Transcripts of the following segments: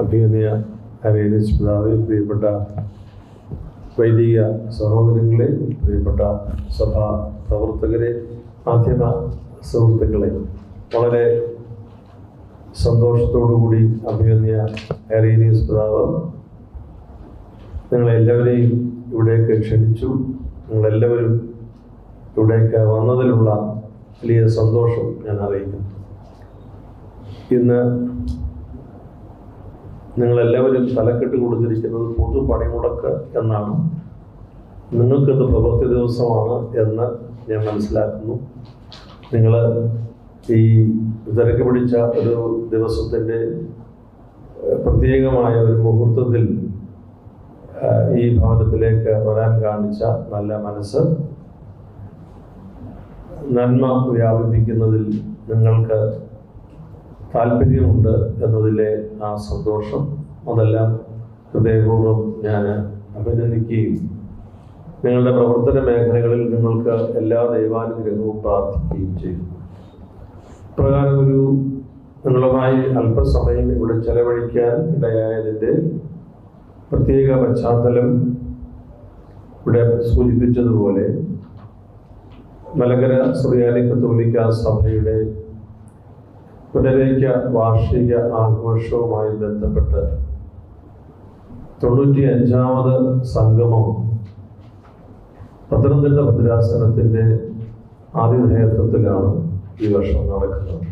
അഭിനയ അരേനേജ് പിതാവ് പ്രിയപ്പെട്ട വൈദിക സഹോദരങ്ങളെ പ്രിയപ്പെട്ട സഭാ പ്രവർത്തകരെ മാധ്യമ സുഹൃത്തുക്കളെ വളരെ സന്തോഷത്തോടുകൂടി അഭിനന്ദ ഹരേനീസ് പിതാവ് നിങ്ങളെല്ലാവരെയും ഇവിടേക്ക് ക്ഷണിച്ചു. നിങ്ങളെല്ലാവരും ഇവിടേക്ക് വന്നതിലുള്ള വലിയ സന്തോഷം ഞാൻ അറിയിക്കുന്നു. ഇന്ന് നിങ്ങളെല്ലാവരും തലക്കെട്ട് കൊടുത്തിരിക്കുന്നത് പൊതു പണിമുടക്ക് എന്നാണ്. നിങ്ങൾക്കത് പ്രവൃത്തി ദിവസമാണ് എന്ന് ഞാൻ മനസ്സിലാക്കുന്നു. നിങ്ങൾ ഈ തിരക്ക് പിടിച്ച ഒരു ദിവസത്തിന്റെ പ്രത്യേകമായ ഒരു മുഹൂർത്തത്തിൽ ഈ ഭവനത്തിലേക്ക് വരാൻ കാണിച്ച നല്ല മനസ്സ് നന്മ വ്യാപിപ്പിക്കുന്നതിൽ നിങ്ങൾക്ക് താല്പര്യമുണ്ട് എന്നതിലെ ആ സന്തോഷം അതെല്ലാം ഹൃദയപൂർവം ഞാൻ അഭിനന്ദിക്കുകയും നിങ്ങളുടെ പ്രവർത്തന മേഖലകളിൽ നിങ്ങൾക്ക് എല്ലാ ദൈവാനുഗ്രഹവും പ്രാർത്ഥിക്കുകയും ചെയ്യും പ്രകാരം ഒരു നിങ്ങളുമായി അല്പസമയം ഇവിടെ ചെലവഴിക്കാൻ ഇടയായതിന്റെ പ്രത്യേക പശ്ചാത്തലം ഇവിടെ സൂചിപ്പിച്ചതുപോലെ മലങ്കര സുറിയാനി കത്തോലിക്ക സഭയുടെ പുനരേക്ക വാർഷിക ആഘോഷവുമായി ബന്ധപ്പെട്ട് തൊണ്ണൂറ്റി അഞ്ചാമത് സംഗമം പത്തനംതിട്ട ഭദ്രാസനത്തിന്റെ ആതിഥേയത്വത്തിലാണ് ഈ വർഷം നടക്കുന്നത്.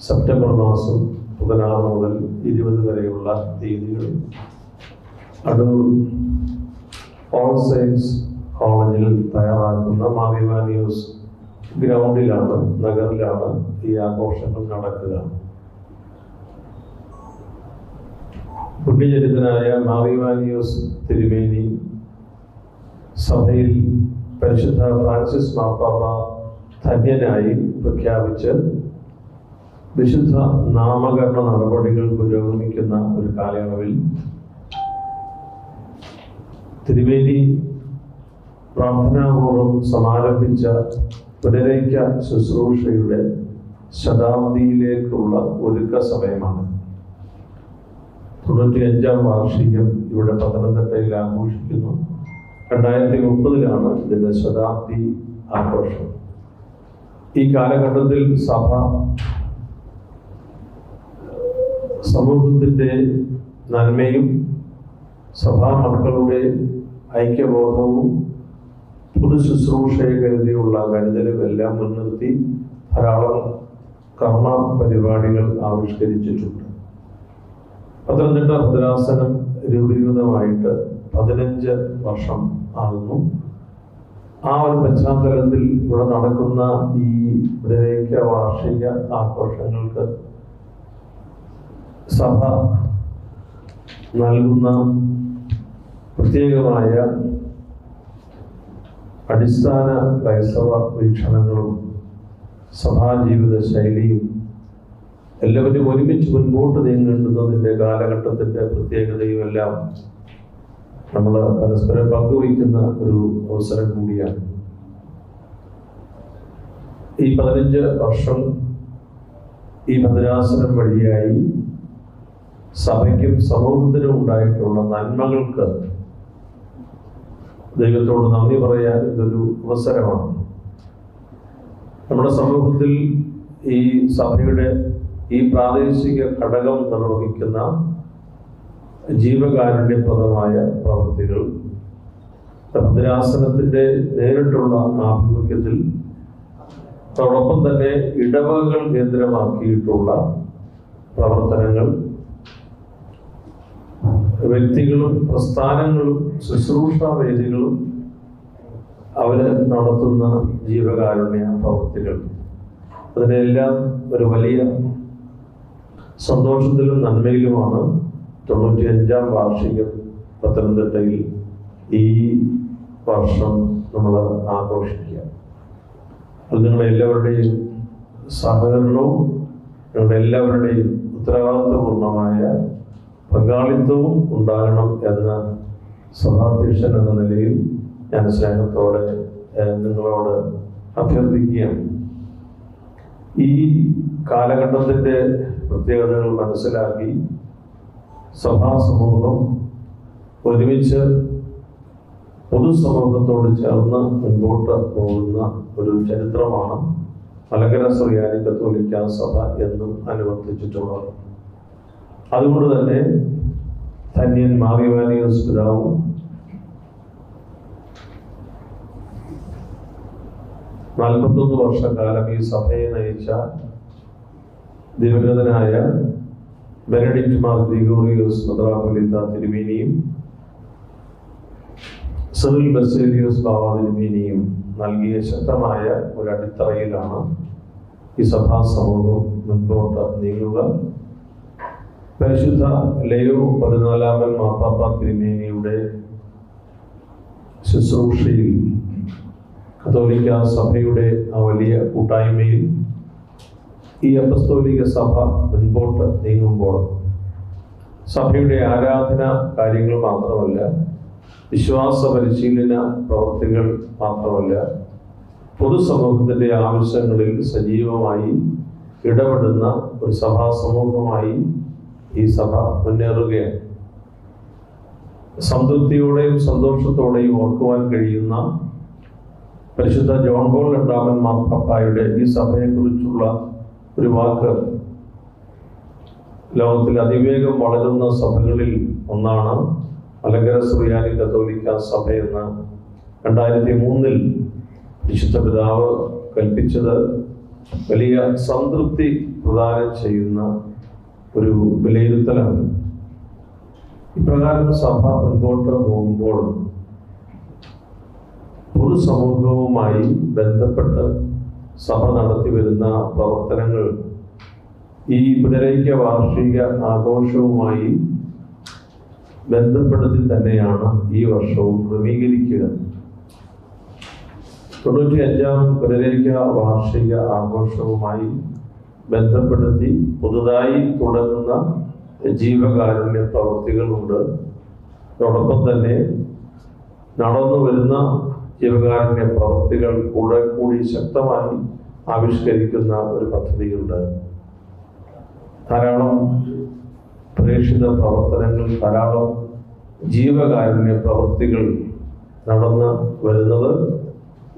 സെപ്റ്റംബർ മാസം പതിനാറ് മുതൽ ഇരുപത് വരെയുള്ള തീയതികളിൽ അടൂർ ഓൾ സയൻസ് കോളേജിൽ തയ്യാറാക്കുന്ന മാവിമ ന്യൂസ് ഗ്രൗണ്ടിലാണ് നഗറിലാണ് ഈ ആഘോഷങ്ങൾ നടക്കുക. പുണ്യചരിതനായ മാവിമാനിയോസ് തിരുമേനി സഭയിൽ പരിശുദ്ധ ഫ്രാൻസിസ് മാപ്പാപ്പ ധന്യനായി പ്രഖ്യാപിച്ച് വിശുദ്ധ നാമകരണ നടപടികൾ പുരോഗമിക്കുന്ന ഒരു കാലയളവിൽ തിരുമേനി പ്രാർത്ഥനാപൂർവം സമാരംഭിച്ച പുനരൈക്യ ശുശ്രൂഷയുടെ ശതാബ്ദിയിലേക്കുള്ള ഒരുക്ക സമയമാണ്. തൊണ്ണൂറ്റി അഞ്ചാം വാർഷികം ഇവിടെ പത്തനംതിട്ടയിൽ ആഘോഷിക്കുന്നു. രണ്ടായിരത്തി മുപ്പതിലാണ് ഇതിന്റെ ശതാബ്ദി ആഘോഷം. ഈ കാലഘട്ടത്തിൽ സഭ സമൂഹത്തിന്റെ നന്മയും സഭാ മക്കളുടെ ഐക്യബോധവും പൊതു ശുശ്രൂഷയെ കരുതിയുള്ള കരുതലും എല്ലാം മുൻനിർത്തി ധാരാളം കർമ്മ പരിപാടികൾ ആവിഷ്കരിച്ചിട്ടുണ്ട്. പത്തനംതിട്ട ഭദ്രാസനം രൂപീകൃതമായിട്ട് പതിനഞ്ച് വർഷം ആകുന്നു. ആ ഒരു പശ്ചാത്തലത്തിൽ ഇവിടെ നടക്കുന്ന ഈ പുനരേക്യ വാർഷിക ആഘോഷങ്ങൾക്ക് സഭ നൽകുന്ന പ്രത്യേകമായ അടിസ്ഥാന ക്രൈസ്തവ വീക്ഷണങ്ങളും സഭാജീവിത ശൈലിയും എല്ലാവരും ഒരുമിച്ച് മുൻപോട്ട് നീങ്ങേണ്ടുന്നതിന്റെ കാലഘട്ടത്തിന്റെ പ്രത്യേകതയും എല്ലാം നമ്മൾ പരസ്പരം പങ്കുവയ്ക്കുന്ന ഒരു അവസരം കൂടിയാണ്. ഈ പതിനഞ്ച് വർഷം ഈ ഭദ്രാസനം വഴിയായി സഭയ്ക്കും സമൂഹത്തിനും ഉണ്ടായിട്ടുള്ള നന്മകൾക്ക് ദൈവത്തോട് നന്ദി പറയാൻ ഇതൊരു അവസരമാണ്. നമ്മുടെ സമൂഹത്തിൽ ഈ സഭയുടെ ഈ പ്രാദേശിക ഘടകം നിർവഹിക്കുന്ന ജീവകാരുണ്യപ്രദമായ പ്രവൃത്തികൾ ഭദ്രാസനത്തിന്റെ നേരിട്ടുള്ള ആഭിമുഖ്യത്തിൽ അതോടൊപ്പം തന്നെ ഇടവകൾ കേന്ദ്രമാക്കിയിട്ടുള്ള പ്രവർത്തനങ്ങൾ വ്യക്തികളും പ്രസ്ഥാനങ്ങളും ശുശ്രൂഷ വേദികളും അവർ നടത്തുന്ന ജീവകാരുണ്യ പ്രവൃത്തികൾ അതിനെല്ലാം ഒരു വലിയ സന്തോഷത്തിലും നന്മയിലുമാണ് തൊണ്ണൂറ്റി അഞ്ചാം വാർഷികം പത്തനംതിട്ടയിൽ ഈ വർഷം നമ്മൾ ആഘോഷിക്കുക. അത് നിങ്ങളെല്ലാവരുടെയും സഹകരണവും നിങ്ങളുടെ എല്ലാവരുടെയും ഉത്തരവാദിത്വപൂർണമായ പങ്കാളിത്തവും ഉണ്ടാകണം എന്ന സഭാധ്യക്ഷൻ എന്ന നിലയിൽ ഞാൻ സ്നേഹത്തോടെ നിങ്ങളോട് അഭ്യർത്ഥിക്കുകയാണ്. ഈ കാലഘട്ടത്തിന്റെ പ്രത്യേകതകൾ മനസ്സിലാക്കി സഭാ സമൂഹം ഒരുമിച്ച് പൊതുസമൂഹത്തോട് ചേർന്ന് മുൻപോട്ട് പോകുന്ന ഒരു ചരിത്രമാണ് മലങ്കര ശ്രീയാനി കത്തോലിക്ക സഭ എന്നും അനുവർത്തിച്ചിട്ടുള്ളത്. അതുകൊണ്ട് തന്നെ ധന്യൻ മാറിവാനിയോസ് പിതാവും നാൽപ്പത്തൊന്ന് വർഷക്കാലം ഈ സഭയെ നയിച്ച ദിവംഗതനായ ബെനഡിക്ട് മാർ ഗ്രിഗോറിയോസ് മെത്രാപ്പൊലിത്ത തിരുമേനിയും സിറിൽ ബസേലിയോസ് ബാബ തിരുമേനിയും നൽകിയ ശക്തമായ ഒരു അടിത്തറയിലാണ് ഈ സഭാ സമൂഹം മുൻപോട്ട് നീങ്ങുക. പരിശുദ്ധ ലയോ പതിനാലാമൻ മാപ്പാപ്പ തിരുമേനിയുടെ ശുശ്രൂഷയിൽ കത്തോലിക്ക സഭയുടെ ആ വലിയ കൂട്ടായ്മയിൽ ഈ അപസ്തോലിക സഭ മുൻപോട്ട് നീങ്ങുമ്പോൾ സഭയുടെ ആരാധന കാര്യങ്ങൾ മാത്രമല്ല വിശ്വാസ പരിശീലന പ്രവർത്തികൾ മാത്രമല്ല പൊതുസമൂഹത്തിന്റെ ആവശ്യങ്ങളിൽ സജീവമായി ഇടപെടുന്ന ഒരു സഭാ സമൂഹമായി ഈ സഭ മുന്നേറുകയാണ്. സംതൃപ്തിയോടെയും സന്തോഷത്തോടെയും ഓർക്കുവാൻ കഴിയുന്ന പരിശുദ്ധ ജോൺ പോൾ രണ്ടാമൻ മാർപ്പാപ്പായുടെ ഈ സഭയെക്കുറിച്ചുള്ള ഒരു വാക്ക്. ലോകത്തിൽ അതിവേഗം വളരുന്ന സഭകളിൽ ഒന്നാണ് മലങ്കര സുറിയാനി കത്തോലിക്ക സഭയെന്ന് രണ്ടായിരത്തി മൂന്നിൽ വിശുദ്ധ പിതാവ് കൽപ്പിച്ചത് വലിയ സംതൃപ്തി പ്രദാനം ചെയ്യുന്ന ഒരു വിലയിരുത്തലാണ്. ഇപ്രകാരം സഭ മുൻപോട്ട് പോകുമ്പോൾ പൊതുസമൂഹവുമായി ബന്ധപ്പെട്ട് സഭ നടത്തി വരുന്ന പ്രവർത്തനങ്ങൾ ഈ പുനരൈക്യ വാർഷിക ആഘോഷവുമായി ബന്ധപ്പെടുത്തി തന്നെയാണ് ഈ വർഷവും ക്രമീകരിക്കുക. തൊണ്ണൂറ്റി അഞ്ചാം പുനരൈക്യ വാർഷിക ആഘോഷവുമായി ബന്ധപ്പെടുത്തി പുതുതായി തുടങ്ങുന്ന ജീവകാരുണ്യ പ്രവൃത്തികളുണ്ട്. അതോടൊപ്പം തന്നെ നടന്നു വരുന്ന ജീവകാരുണ്യ പ്രവൃത്തികൾ കൂടെ കൂടി ശക്തമായി ആവിഷ്കരിക്കുന്ന ഒരു പദ്ധതിയുണ്ട്. ധാരാളം പ്രേക്ഷിത പ്രവർത്തനങ്ങൾ ധാരാളം ജീവകാരുണ്യ പ്രവൃത്തികൾ നടന്ന് വരുന്നത്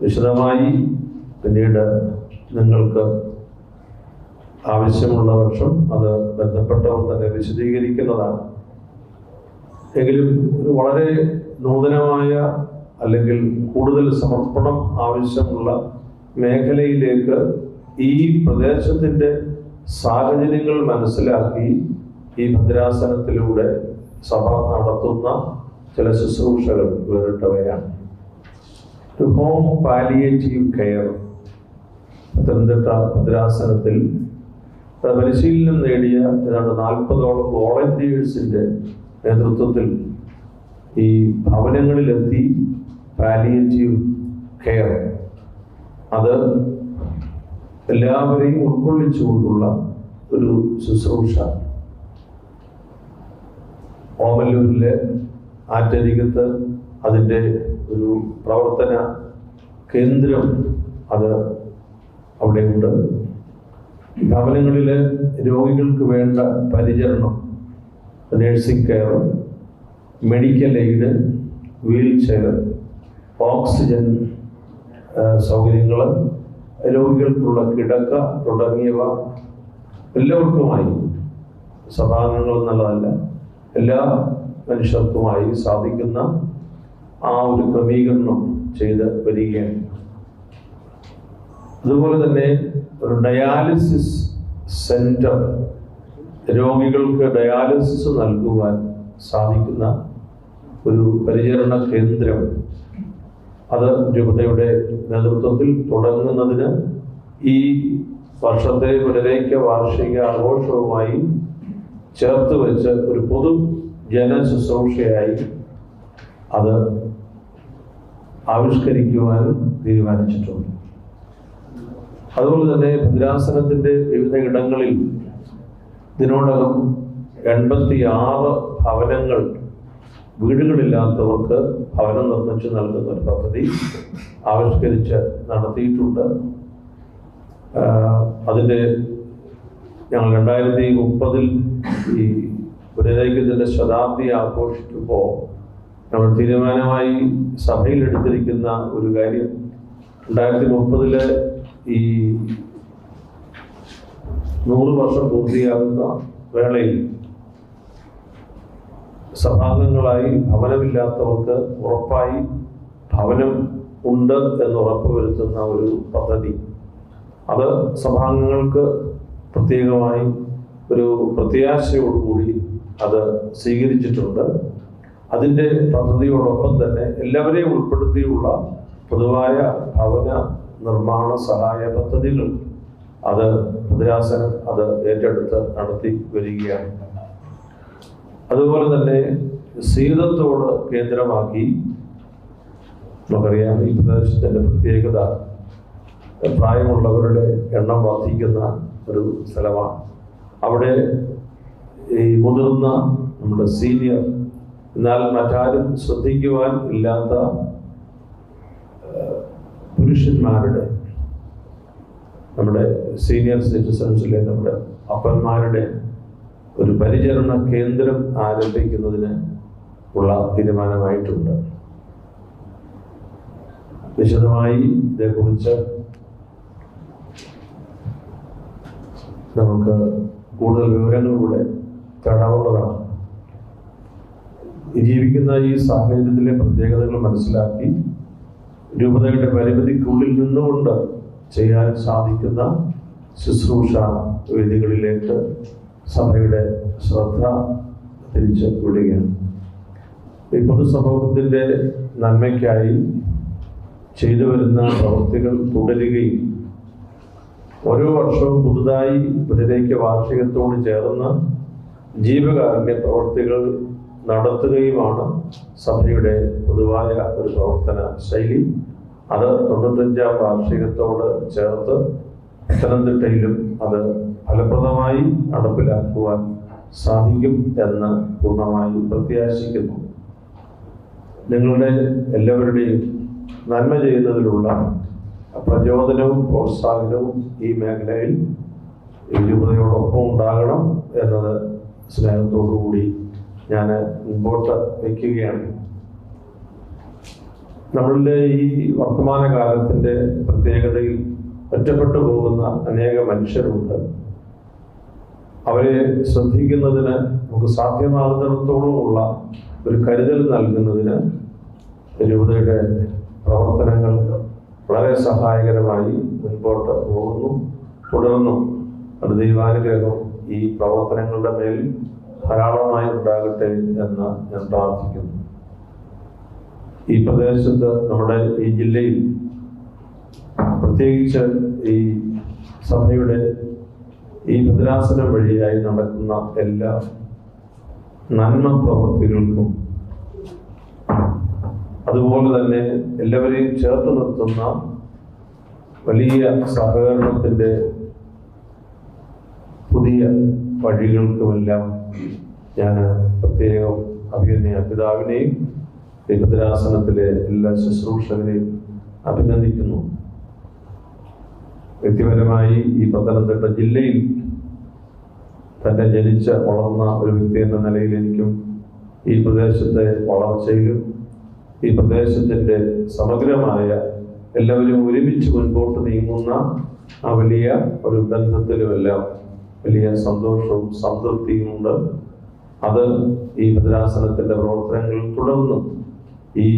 വിശദമായി പിന്നീട് നിങ്ങൾക്ക് ആവശ്യമുള്ള വർഷം അത് ബന്ധപ്പെട്ടവർ തന്നെ വിശദീകരിക്കുന്നതാണ്. എങ്കിലും വളരെ നൂതനമായ അല്ലെങ്കിൽ കൂടുതൽ സമർപ്പണം ആവശ്യമുള്ള മേഖലയിലേക്ക് ഈ പ്രദേശത്തിന്റെ സാഹചര്യങ്ങൾ മനസ്സിലാക്കി ഈ ഭദ്രാസനത്തിലൂടെ സഭ നടത്തുന്ന ചില ശുശ്രൂഷകൾ വേറിട്ടവയാണ്. To home palliative care. Pathanamthitta ഭദ്രാസനത്തിൽ പരിശീലനം നേടിയ ഏതാണ്ട് നാൽപ്പതോളം വോളണ്ടിയേഴ്സിന്റെ നേതൃത്വത്തിൽ ഈ ഭവനങ്ങളിലെത്തി പാലിയേറ്റീവ് കെയർ. അത് എല്ലാവരെയും ഉൾക്കൊള്ളിച്ചുകൊണ്ടുള്ള ഒരു ശുശ്രൂഷ. ഓമല്ലൂരിലെ ആറ്റരികത്ത് അതിന്റെ ഒരു പ്രവർത്തന കേന്ദ്രം അത് അവിടെയുണ്ട്. ഭവനങ്ങളിൽ രോഗികൾക്ക് വേണ്ട പരിചരണം nursing care medical aid wheelchair oxygen സൗകര്യങ്ങൾ രോഗികൾക്കുള്ള കിടക്ക തുടങ്ങിയവ എല്ലാവർക്കുമായി. സഭാംഗങ്ങൾ എന്നുള്ളതല്ല എല്ലാ മനുഷ്യർക്കുമായി സാധിക്കുന്ന ആ ഒരു ക്രമീകരണം ചെയ്ത് വരികയാണ്. അതുപോലെ തന്നെ ഒരു ഡയാലിസിസ് സെന്റർ രോഗികൾക്ക് ഡയാലിസിസ് നൽകുവാൻ സാധിക്കുന്ന ഒരു പരിചരണ കേന്ദ്രം. അത് രൂപതയുടെ നേതൃത്വത്തിൽ തുടങ്ങുന്നതിന് ഈ വർഷത്തെ പുനരേക്ക വാർഷിക ആഘോഷവുമായി ചേർത്ത് വെച്ച് ഒരു പൊതു ജന ശുശ്രൂഷയായി അത് ആവിഷ്കരിക്കുവാനും തീരുമാനിച്ചിട്ടുണ്ട്. അതുപോലെ തന്നെ ഭദ്രാസനത്തിന്റെ വിവിധ ഇടങ്ങളിൽ ഇതിനോടകം എൺപത്തി ആറ് ഭവനങ്ങൾ വീടുകളില്ലാത്തവർക്ക് ഭവനം നിർമ്മിച്ച് നൽകുന്ന ഒരു പദ്ധതി ആവിഷ്കരിച്ച് നടത്തിയിട്ടുണ്ട്. അതിന്റെ ഞങ്ങൾ രണ്ടായിരത്തി മുപ്പതിൽ ഈ പുനരൈക്യത്തിന്റെ ശതാബ്ദി ആഘോഷിക്കുമ്പോൾ നമ്മൾ തീരുമാനമായി സഭയിൽ എടുത്തിരിക്കുന്ന ഒരു കാര്യം. രണ്ടായിരത്തി മുപ്പതിൽ ഈ നൂറ് വർഷം പൂർത്തിയാകുന്ന വേളയിൽ സഭാംഗങ്ങളായി ഭവനമില്ലാത്തവർക്ക് ഉറപ്പായി ഭവനം ഉണ്ട് എന്ന് ഉറപ്പുവരുത്തുന്ന ഒരു പദ്ധതി. അത് സഭാംഗങ്ങൾക്ക് പ്രത്യേകമായി ഒരു പ്രത്യാശയോടുകൂടി അത് സ്വീകരിച്ചിട്ടുണ്ട്. അതിന്റെ പദ്ധതിയോടൊപ്പം തന്നെ എല്ലാവരെയും ഉൾപ്പെടുത്തിയുള്ള പൊതുവായ ഭവന നിർമ്മാണ സഹായ പദ്ധതികൾ അത് മുദ്രാസനം അത് ഏറ്റെടുത്ത് നടത്തി വരികയാണ്. അതുപോലെ തന്നെ സീതത്തോട് കേന്ദ്രമാക്കി നമുക്കറിയാം ഈ പ്രദേശത്തിന്റെ പ്രത്യേകത പ്രായമുള്ളവരുടെ എണ്ണം വർദ്ധിക്കുന്ന ഒരു സ്ഥലമാണ്. അവിടെ ഈ മുതിർന്ന നമ്മുടെ സീനിയർ എന്നാൽ മറ്റാരും ശ്രദ്ധിക്കുവാൻ ഇല്ലാത്ത പുരുഷന്മാരുടെ നമ്മുടെ സീനിയർ സിറ്റിസൺസിലെ നമ്മുടെ അപ്പന്മാരുടെ ഒരു പരിചരണ കേന്ദ്രം ആരംഭിക്കുന്നതിന് ഉള്ള തീരുമാനമായിട്ടുണ്ട്. വിശദമായി ഇതേക്കുറിച്ച് നമുക്ക് കൂടുതൽ വിവരങ്ങളിലൂടെ തേടാവുന്നതാണ് ജീവിക്കുന്ന ഈ സാഹചര്യത്തിലെ പ്രത്യേകതകൾ മനസ്സിലാക്കി രൂപതയുടെ പരിമിതിക്കുള്ളിൽ നിന്നുകൊണ്ട് ചെയ്യാൻ സാധിക്കുന്ന ശുശ്രൂഷ വേദികളിലേക്ക് സഭയുടെ ശ്രദ്ധ തിരിച്ചു വിടുകയാണ്. ഈ പൊതുസമൂഹത്തിന്റെ നന്മയ്ക്കായി ചെയ്തു വരുന്ന പ്രവൃത്തികൾ തുടരുകയും ഓരോ വർഷവും പുതുതായി പുനരേക്ക് വാർഷികത്തോട് ചേർന്ന് ജീവകാരുണ്യ പ്രവർത്തികൾ നടത്തുകയുമാണ് സഭയുടെ പൊതുവായ ഒരു പ്രവർത്തന ശൈലി. അത് തൊണ്ണൂറ്റഞ്ചാം വാർഷികത്തോട് ചേർത്ത് പത്തനംതിട്ടയിലും അത് ഫലപ്രദമായി നടപ്പിലാക്കുവാൻ സാധിക്കും എന്ന് പൂർണമായി പ്രത്യാശിക്കുന്നു. നിങ്ങളുടെ എല്ലാവരുടെയും നന്മ ചെയ്യുന്നതിലുള്ള പ്രചോദനവും പ്രോത്സാഹനവും ഈ മേഖലയിൽ ഈ രൂപതയോടൊപ്പം ഉണ്ടാകണം എന്നത് സ്നേഹത്തോടു കൂടി ഞാൻ മുമ്പോട്ട് വയ്ക്കുകയാണ്. നമ്മളുടെ ഈ വർത്തമാന കാലത്തിന്റെ പ്രത്യേകതയിൽ ഒറ്റപ്പെട്ടു പോകുന്ന അനേക മനുഷ്യരുണ്ട്. അവരെ ശ്രദ്ധിക്കുന്നതിന് നമുക്ക് സാധ്യമാകുന്നിടത്തോളമുള്ള ഒരു കരുതൽ നൽകുന്നതിന് രൂപതയുടെ പ്രവർത്തനങ്ങൾ വളരെ സഹായകരമായി മുൻപോട്ട് പോകുന്നു തുടർന്നും അത് ദൈവാനുഗ്രഹം ഈ പ്രവർത്തനങ്ങളുടെ മേൽ ധാരാളമായി ഉണ്ടാകട്ടെ എന്ന് ഞാൻ പ്രാർത്ഥിക്കുന്നു. ഈ പ്രദേശത്ത് നമ്മുടെ ഈ ജില്ലയിൽ പ്രത്യേകിച്ച് ഈ സഭയുടെ ഈ ഭദ്രാസനം വഴിയായി നടക്കുന്ന എല്ലാ നന്മ പ്രവൃത്തികൾക്കും അതുപോലെ തന്നെ എല്ലാവരെയും ചേർത്ത് നിർത്തുന്ന വലിയ സഹകരണത്തിന്റെ പുതിയ വഴികൾക്കുമെല്ലാം ഞാൻ പ്രത്യേകം അഭിനന്ദ പിതാവിനെയും ഭദ്രാസനത്തിലെ എല്ലാ ശുശ്രൂഷകരെയും അഭിനന്ദിക്കുന്നു. വ്യക്തിപരമായി ഈ പത്തനംതിട്ട ജില്ലയിൽ തന്നെ ജനിച്ച വളർന്ന ഒരു വ്യക്തി എന്ന നിലയിൽ എനിക്കും ഈ പ്രദേശത്തെ വളർച്ചയിലും ഈ പ്രദേശത്തിന്റെ സമഗ്രമായ എല്ലാവരും ഒരുമിച്ച് മുൻപോട്ട് നീങ്ങുന്ന ആ വലിയ ഒരു ബന്ധത്തിലുമെല്ലാം വലിയ സന്തോഷവും സംതൃപ്തിയും ഉണ്ട്. അത് ഈ ഭദ്രാസനത്തിന്റെ പ്രവർത്തനങ്ങളിൽ തുടർന്നും ഈ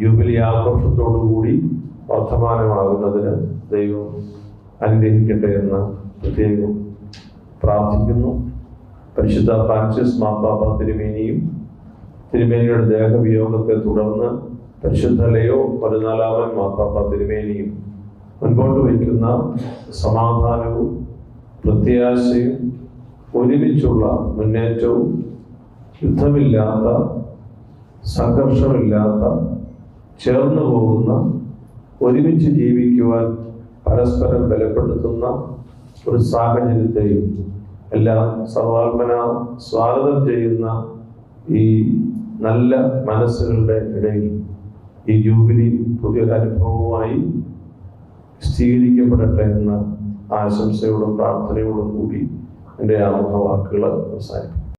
ജൂബിലി ആഘോഷത്തോടു കൂടി വർദ്ധമാനമാകുന്നതിന് ദൈവം അനുഗ്രഹിക്കട്ടെ എന്ന് പ്രത്യേകം പ്രാർത്ഥിക്കുന്നു. പരിശുദ്ധ ഫ്രാൻസിസ് മാപ്പാപ്പ തിരുമേനിയും തിരുമേനിയുടെ ദേഹവിയോഗത്തെ തുടർന്ന് പരിശുദ്ധ ലയോ പതിനാലാമൻ മാപ്പാപ്പ തിരുമേനിയും മുൻപോട്ട് വയ്ക്കുന്ന സമാധാനവും പ്രത്യാശയും ഒരുമിച്ചുള്ള മുന്നേറ്റവും യുദ്ധമില്ലാത്ത സംഘർഷമില്ലാത്ത ചേർന്നു പോകുന്ന ഒരുമിച്ച് ജീവിക്കുവാൻ പരസ്പരം ബലപ്പെടുത്തുന്ന ഒരു സാഹചര്യത്തെയും എല്ലാം സർവാത്മന സ്വാഗതം ചെയ്യുന്ന ഈ നല്ല മനസ്സുകളുടെ ഇടയിൽ ഈ ജൂബിലി പുതിയൊരു അനുഭവമായി സ്ഥിരീകരിക്കപ്പെടട്ടെ എന്ന ആശംസയോടും പ്രാർത്ഥനയോടും കൂടി എന്റെ ആമുഖ വാക്കുകൾ അവസാനിപ്പിക്കും